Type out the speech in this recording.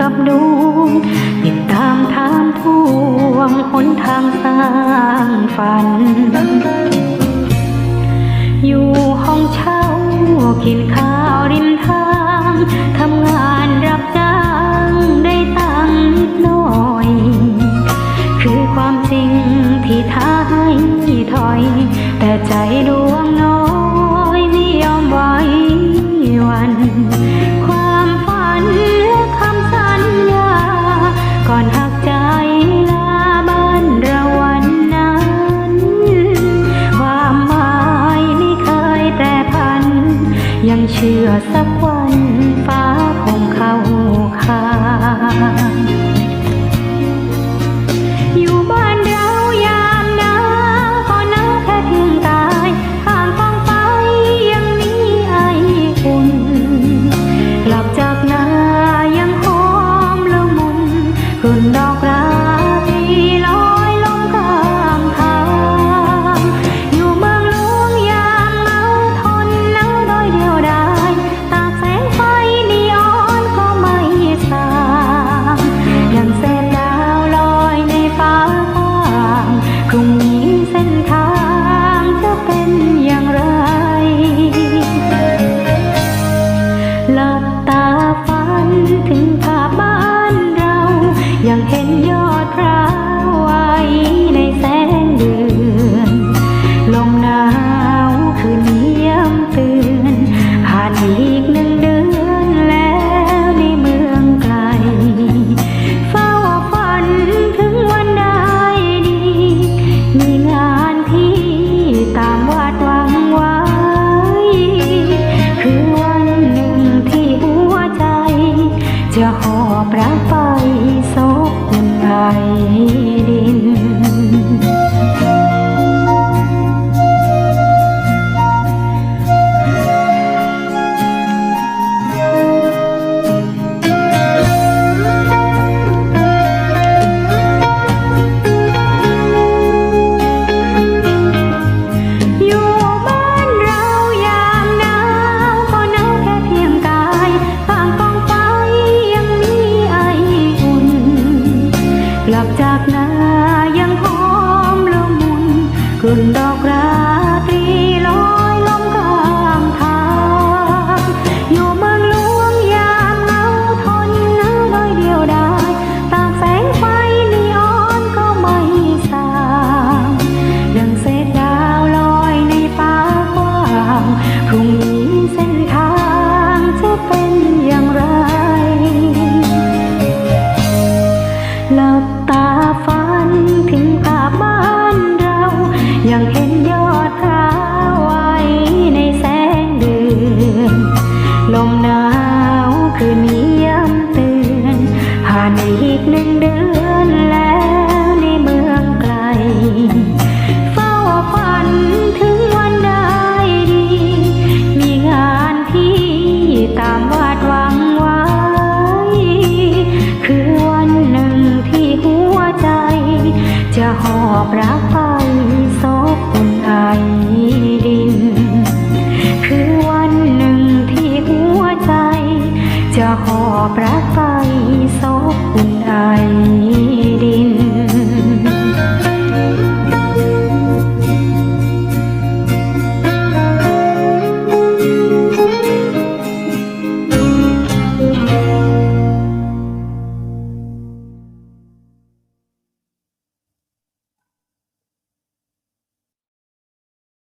กับดวง ติดตามทางทวงหนทางสร้างฝัน could not รุ่นดอกรา Ini. อบระกไปซบอุ่นไอ